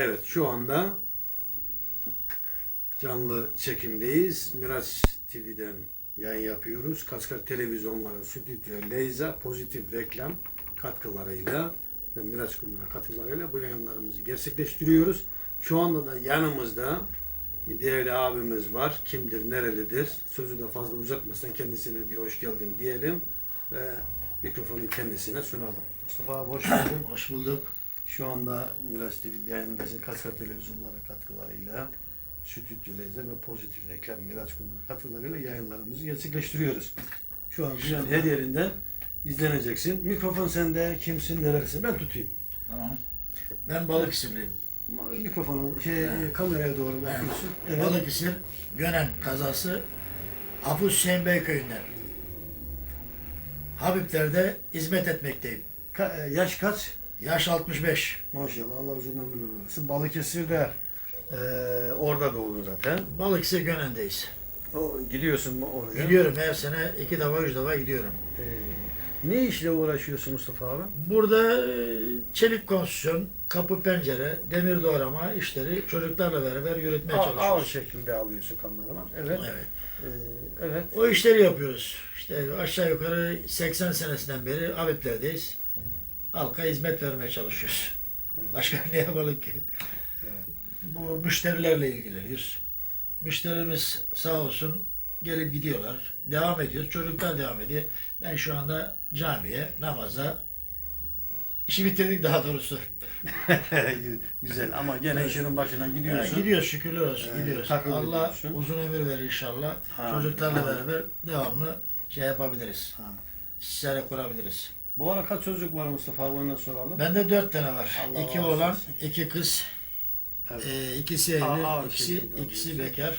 Evet şu anda canlı çekimdeyiz. Miraç TV'den yayın yapıyoruz. Kaskar Televizyonları, Stüdyo Leyza pozitif reklam katkılarıyla ve Miraç Kumru'na katkılarıyla bu yayınlarımızı gerçekleştiriyoruz. Şu anda da yanımızda bir değerli abimiz var. Kimdir, nerelidir? Sözü de fazla uzatmasan kendisine bir hoş geldin diyelim ve mikrofonu kendisine sunalım. Mustafa abi hoş geldin. Hoş bulduk. Şu anda Miraç TV yayınındasın. Kaskar Televizyonları katkılarıyla Stüdyo Leyze ve Pozitif Reklam Miraç Kumru katkılarıyla yayınlarımızı gerçekleştiriyoruz. Şu an dünyanın her yerinde izleneceksin. Mikrofon sende, kimsin, nerelisin? Ben tutayım. Tamam. Ben Balıkesirliyim. Mikrofonu şey, Evet. kameraya doğru bakıyorsun. Evet. Balıkesir, Gönen kazası Hafız Hüseyin Bey köyünden. Habibler'de hizmet etmekteyim. Ka- e, yaş kaç? Yaş 65. Maşallah Allah uzun ömür versin. Balıkesir'de e, orada doğdun zaten. Balıkesir Gönen'deyiz. O, gidiyorsun mu oraya? Gidiyorum her sene iki defa üç defa gidiyorum. E, ne işle uğraşıyorsun Mustafa abi? Burada e, çelik konstrüksiyon, kapı pencere, demir doğrama işleri çocuklarla beraber yürütmeye Ağır, ağır çalışıyoruz. şekilde alıyorsun kameraman. Evet. Evet. Ee, evet. O işleri yapıyoruz. İşte aşağı yukarı 80 senesinden beri Habibler'deyiz. Halka hizmet vermeye çalışıyoruz. Evet. Başka ne yapalım ki? Evet. Bu müşterilerle ilgileniyoruz. Müşterimiz sağ olsun gelip gidiyorlar. Devam ediyoruz. Çocuklar devam ediyor. Ben şu anda camiye, namaza işi bitirdik daha doğrusu. Güzel ama gene Evet. işinin başına Ya, gidiyorsun. gidiyoruz şükürler olsun Ee, gidiyoruz. Allah ediyorsun. uzun ömür verir inşallah. Amin, Çocuklarla amin. beraber devamlı şey yapabiliriz. Ha. İstişare kurabiliriz. Bu ara kaç çocuk var Mustafa abi ona soralım. Bende dört tane var. Allah iki razı oğlan, olsun. iki kız. Evet. Ee, ikisi evli, Aa, ikisi, şekilde ikisi bekar.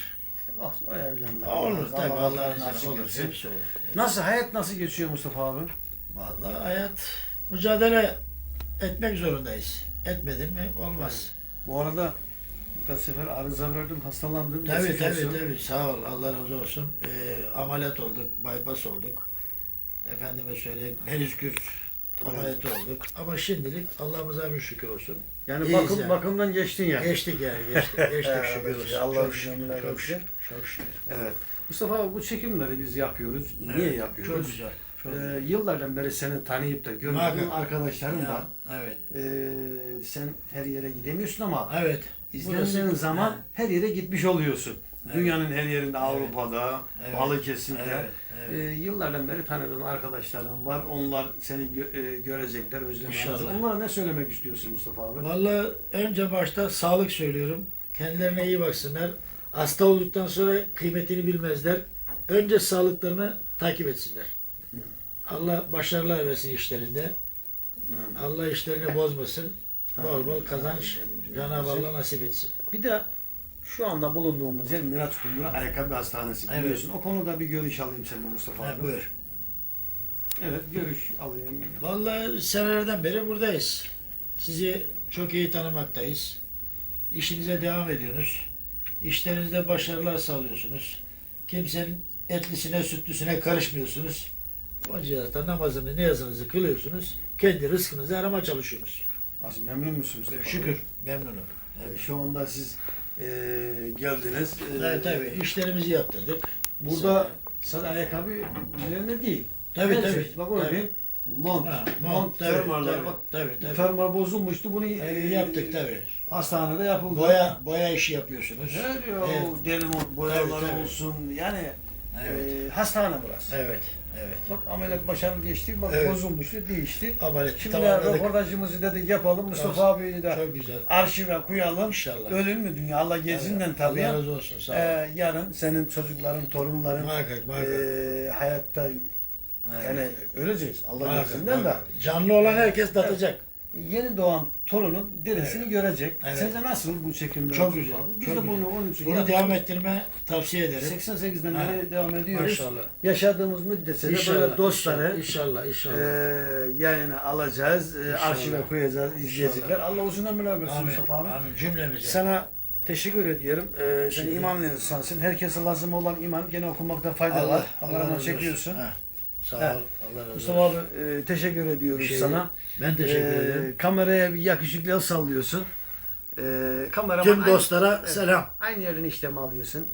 Olsun, o evlenme. Olur tabii Allah Allah'ın nasip olur. Hepsi olur. Nasıl hayat nasıl geçiyor Mustafa abi? Vallahi hayat mücadele etmek zorundayız. Etmedin mi olmaz. Bu arada birkaç sefer arıza verdim, hastalandım. Tabii Geçmiş tabii olsun. tabii sağ ol Allah razı olsun. Ee, ameliyat olduk, bypass olduk. Efendime söyleyeyim menisküs ameliyatı olduk. Ama şimdilik Allah'ımıza bir şükür olsun. Yani İyiyiz bakım, yani. bakımdan geçtin ya. Geçtik yani geçtik. Geçtik şükür olsun. Allah Çok şükür, çok şükür. Çok şükür. Evet. Mustafa abi bu çekimleri biz yapıyoruz. Niye Evet, yapıyoruz? Çok güzel. Çok Ee, yıllardan beri seni tanıyıp da gördüğüm arkadaşlarım var. Evet. Ee, sen her yere gidemiyorsun ama Evet. izlendiğin zaman Ha, her yere gitmiş oluyorsun. Dünyanın her yerinde, Avrupa'da, Evet. Balıkesir'de. Evet. Evet. yıllardan beri tanıdığın arkadaşlarım var. Onlar seni gö- e, görecekler. İnşallah. Onlara ne söylemek istiyorsun Mustafa abi? Vallahi önce başta sağlık söylüyorum. Kendilerine iyi baksınlar. Hasta olduktan sonra kıymetini bilmezler. Önce sağlıklarını takip etsinler. Allah başarılar versin işlerinde. Allah işlerini bozmasın. Bol bol kazanç Cenab-ı Allah nasip etsin. Bir de şu anda bulunduğumuz yer Miraç Kundura Ayakkabı Hastanesi Evet. biliyorsun. O konuda bir görüş alayım senden Mustafa Ha, abi. buyur. Evet görüş alayım. Vallahi senelerden beri buradayız. Sizi çok iyi tanımaktayız. İşinize devam ediyorsunuz. İşlerinizde başarılar sağlıyorsunuz. Kimsenin etlisine, sütlüsüne karışmıyorsunuz. O cihazda namazını, niyazınızı kılıyorsunuz. Kendi rızkınızı arama çalışıyorsunuz. Nasıl memnun musunuz? Şükür, memnunum. Yani şu anda siz e, geldiniz. E, Evet, tabii işlerimizi yaptırdık. Burada sadece ayakkabı üzerinde değil. Tabii. Bak tabii. bir mont, Ha, mont, mont, tabii, fermuarlar tabii, bak. tabii, tabii. Fermuar bozulmuştu. Bunu Ee, e, yaptık tabii. Hastanede yapıldı. Boya, boya işi yapıyorsunuz. Her ya, Evet. o deri mont boyaları Tabii, tabii. olsun. Yani Evet, e, hastane burası. evet, evet. Bak ameliyat başarılı geçti. Bak Evet. bozulmuştu, değişti. Ameliyatı Şimdi tamamladık. röportajımızı dedik yapalım. Mustafa abiyi de Çok güzel. arşive koyalım. İnşallah. Ölür mü dünya? Allah gezinden tabii. Allah razı olsun. Sağ ol. Ee, yarın senin çocukların, torunların muhakkak, muhakkak. e, hayatta Evet. yani öleceğiz. Allah Muhakkak, gezinden de. muhakkak. Canlı olan herkes tatacak. Yeni doğan torunun derisini görecek. Evet. Sence nasıl bu çekimler? Çok güzel, Biz çok de güzel. bunu onun için Bunu yaptık. devam ettirme tavsiye ederim. 88'den Ha. beri devam ediyoruz. Maşallah. Yaşadığımız müddetçe de böyle dostları İnşallah, inşallah. e, yayına alacağız. E, İnşallah. arşive koyacağız, izleyecekler. Allah uzun ömürler versin amin, Mustafa abi. amin cümlemize. Sana teşekkür ediyorum. Ee, sen Teşekkür imanlı insansın. Herkese lazım olan iman gene okumakta fayda var. Allah razı olsun. çekiyorsun. Ha, Sağ ol. Allah razı Mustafa olsun. abi e, teşekkür ediyoruz şey sana. Ben teşekkür Ee, ederim. Kameraya bir yakışıklı el sallıyorsun. Ee, kameraman Tüm aynı- dostlara Evet. selam. Aynı yerden işlem alıyorsun.